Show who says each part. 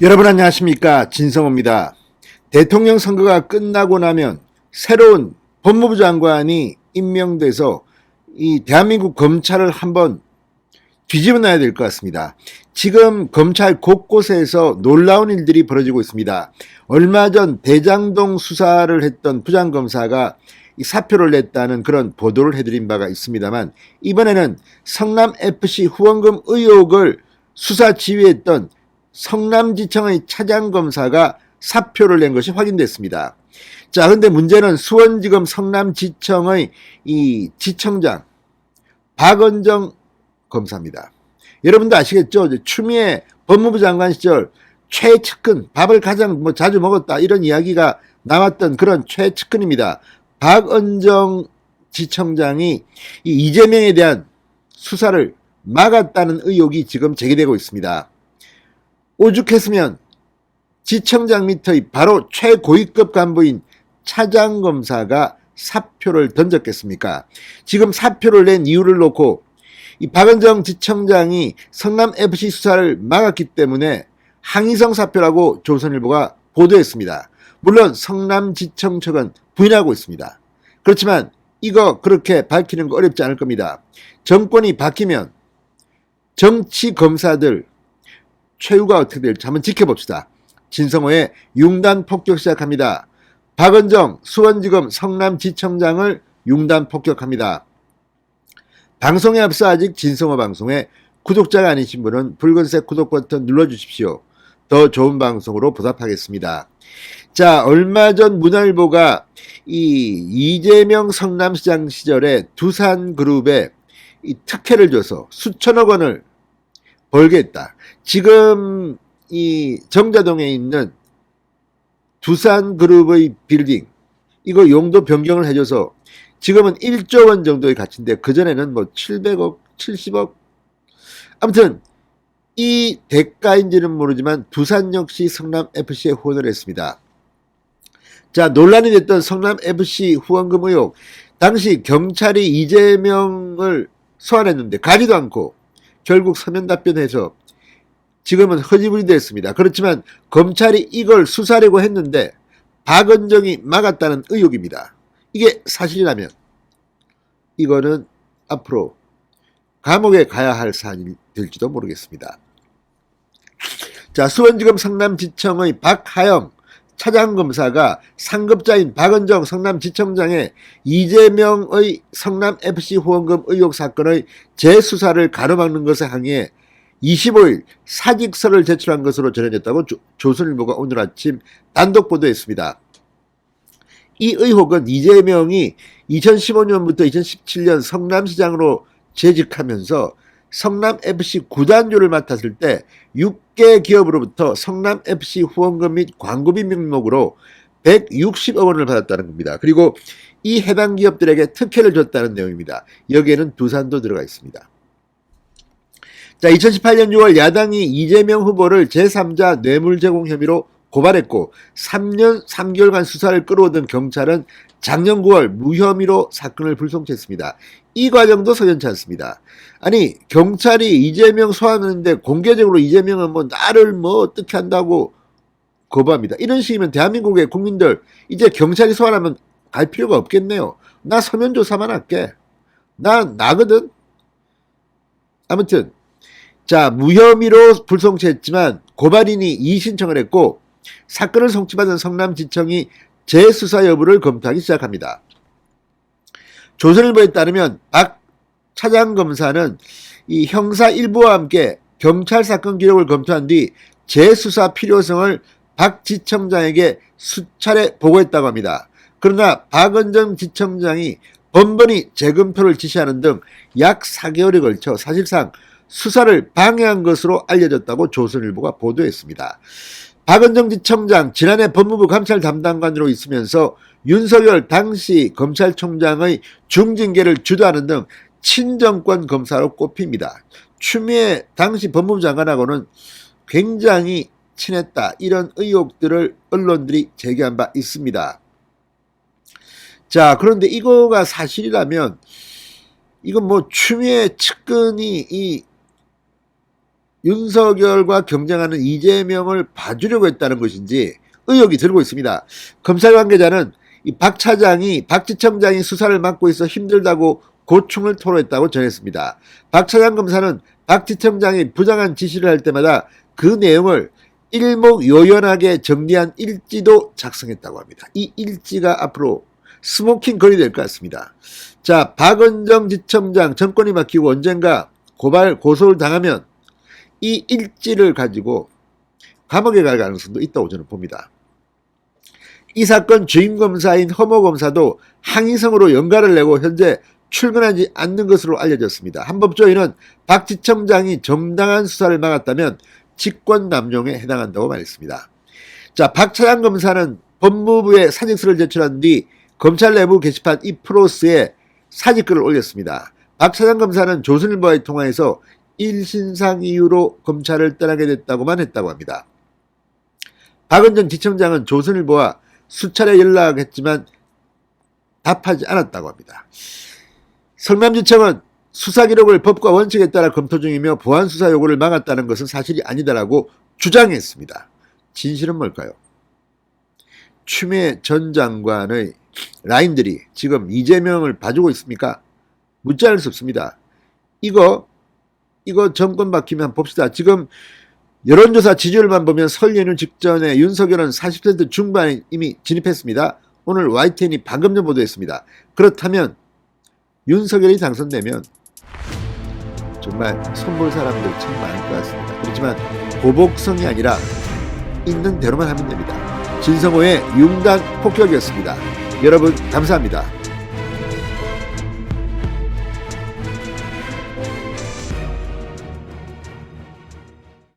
Speaker 1: 여러분 안녕하십니까 진성호입니다. 대통령 선거가 끝나고 나면 새로운 법무부 장관이 임명돼서 이 대한민국 검찰을 한번 뒤집어 놔야 될 것 같습니다. 지금 검찰 곳곳에서 놀라운 일들이 벌어지고 있습니다. 얼마 전 대장동 수사를 했던 부장검사가 이 사표를 냈다는 그런 보도를 해드린 바가 있습니다만 이번에는 성남FC 후원금 의혹을 수사 지휘했던 성남지청의 차장검사가 사표를 낸 것이 확인됐습니다. 자, 근데 문제는 수원지검 성남지청의 이 지청장 박은정 검사입니다. 여러분도 아시겠죠? 추미애 법무부 장관 시절 최측근 밥을 가장 뭐 자주 먹었다 이런 이야기가 나왔던 그런 최측근입니다. 박은정 지청장이 이 이재명에 대한 수사를 막았다는 의혹이 지금 제기되고 있습니다. 오죽했으면 지청장 밑의 바로 최고위급 간부인 차장검사가 사표를 던졌겠습니까? 지금 사표를 낸 이유를 놓고 이 박은정 지청장이 성남FC 수사를 막았기 때문에 항의성 사표라고 조선일보가 보도했습니다. 물론 성남지청 측은 부인하고 있습니다. 그렇지만 이거 그렇게 밝히는 거 어렵지 않을 겁니다. 정권이 바뀌면 정치 검사들 최후가 어떻게 될지 한번 지켜봅시다. 진성호의 융단 폭격 시작합니다. 박은정 수원지검 성남지청장을 융단 폭격합니다. 방송에 앞서 아직 진성호 방송에 구독자가 아니신 분은 붉은색 구독 버튼 눌러주십시오. 더 좋은 방송으로 보답하겠습니다. 자, 얼마 전 문화일보가 이 이재명 성남시장 시절에 두산그룹에 이 특혜를 줘서 수천억 원을 벌게 했다. 지금 이 정자동에 있는 두산그룹의 빌딩 이거 용도 변경을 해줘서 지금은 1조 원 정도의 가치인데 그전에는 뭐 700억, 70억 아무튼 이 대가인지는 모르지만 두산 역시 성남FC에 후원을 했습니다. 자 논란이 됐던 성남FC 후원금 의혹 당시 경찰이 이재명을 소환했는데 가지도 않고 결국 서면 답변해서 지금은 허지부리 됐습니다. 그렇지만 검찰이 이걸 수사하려고 했는데 박은정이 막았다는 의혹입니다. 이게 사실이라면 이거는 앞으로 감옥에 가야 할 사안이 될지도 모르겠습니다. 자, 수원지검 성남지청의 박하영 차장검사가 상급자인 박은정 성남지청장의 이재명의 성남FC 후원금 의혹 사건의 재수사를 가로막는 것에 항의해 25일 사직서를 제출한 것으로 전해졌다고 조, 조선일보가 오늘 아침 단독 보도했습니다. 이 의혹은 이재명이 2015년부터 2017년 성남시장으로 재직하면서 성남FC 구단주를 맡았을 때 6개 기업으로부터 성남FC 후원금 및 광고비 명목으로 160억 원을 받았다는 겁니다. 그리고 이 해당 기업들에게 특혜를 줬다는 내용입니다. 여기에는 두산도 들어가 있습니다. 자, 2018년 6월 야당이 이재명 후보를 제3자 뇌물 제공 혐의로 고발했고 3년 3개월간 수사를 끌어오던 경찰은 작년 9월 무혐의로 사건을 불송치했습니다. 이 과정도 석연치 않습니다. 아니 경찰이 이재명 소환하는데 공개적으로 이재명은 뭐 나를 뭐 어떻게 한다고 거부합니다. 이런 식이면 대한민국의 국민들 이제 경찰이 소환하면 갈 필요가 없겠네요. 나 서면 조사만 할게. 나 나거든. 아무튼 자 무혐의로 불송치했지만 고발인이 이의신청을 했고 사건을 송치받은 성남지청이 재수사 여부를 검토하기 시작합니다. 조선일보에 따르면 박 차장검사는 이 형사 일부와 함께 경찰 사건 기록을 검토한 뒤 재수사 필요성을 박 지청장에게 수차례 보고했다고 합니다. 그러나 박은정 지청장이 번번이 재검토를 지시하는 등 약 4개월에 걸쳐 사실상 수사를 방해한 것으로 알려졌다고 조선일보가 보도했습니다. 박은정 지청장 지난해 법무부 감찰 담당관으로 있으면서 윤석열 당시 검찰총장의 중징계를 주도하는 등 친정권 검사로 꼽힙니다. 추미애 당시 법무부 장관하고는 굉장히 친했다 이런 의혹들을 언론들이 제기한 바 있습니다. 자 그런데 이거가 사실이라면 이건 뭐 추미애 측근이 이 윤석열과 경쟁하는 이재명을 봐주려고 했다는 것인지 의혹이 들고 있습니다. 검찰 관계자는 이박 차장이 박 지청장이 수사를 맡고 있어 힘들다고 고충을 토로했다고 전했습니다. 박 차장 검사는 박 지청장이 부당한 지시를 할 때마다 그 내용을 일목요연하게 정리한 일지도 작성했다고 합니다. 이 일지가 앞으로 스모킹 거리 될 것 같습니다. 자, 박은정 지청장 정권이 맡기고 언젠가 고발 고소를 당하면 이 일지를 가지고 감옥에 갈 가능성도 있다고 저는 봅니다. 이 사건 주임 검사인 허모 검사도 항의성으로 연가를 내고 현재 출근하지 않는 것으로 알려졌습니다. 한법조인은 박 지청장이 정당한 수사를 막았다면 직권 남용에 해당한다고 말했습니다. 자, 박 차장 검사는 법무부에 사직서를 제출한 뒤 검찰 내부 게시판 이 프로스에 사직글을 올렸습니다. 박 차장 검사는 조선일보와의 통화에서 일신상 이유로 검찰을 떠나게 됐다고만 했다고 합니다. 박은정 지청장은 조선일보와 수차례 연락했지만 답하지 않았다고 합니다. 성남지청은 수사 기록을 법과 원칙에 따라 검토 중이며 보안 수사 요구를 막았다는 것은 사실이 아니다라고 주장했습니다. 진실은 뭘까요? 추미애 전 장관의 라인들이 지금 이재명을 봐주고 있습니까? 묻지 않을 수 없습니다. 이거 이거 정권 바뀌면 봅시다. 지금 여론조사 지지율만 보면 설 연휴 직전에 윤석열은 40% 중반에 이미 진입했습니다. 오늘 YTN이 방금 전 보도했습니다. 그렇다면 윤석열이 당선되면 정말 선볼 사람들 참 많을 것 같습니다. 그렇지만 보복성이 아니라 있는 대로만 하면 됩니다. 진성호의 융단 폭격이었습니다. 여러분 감사합니다.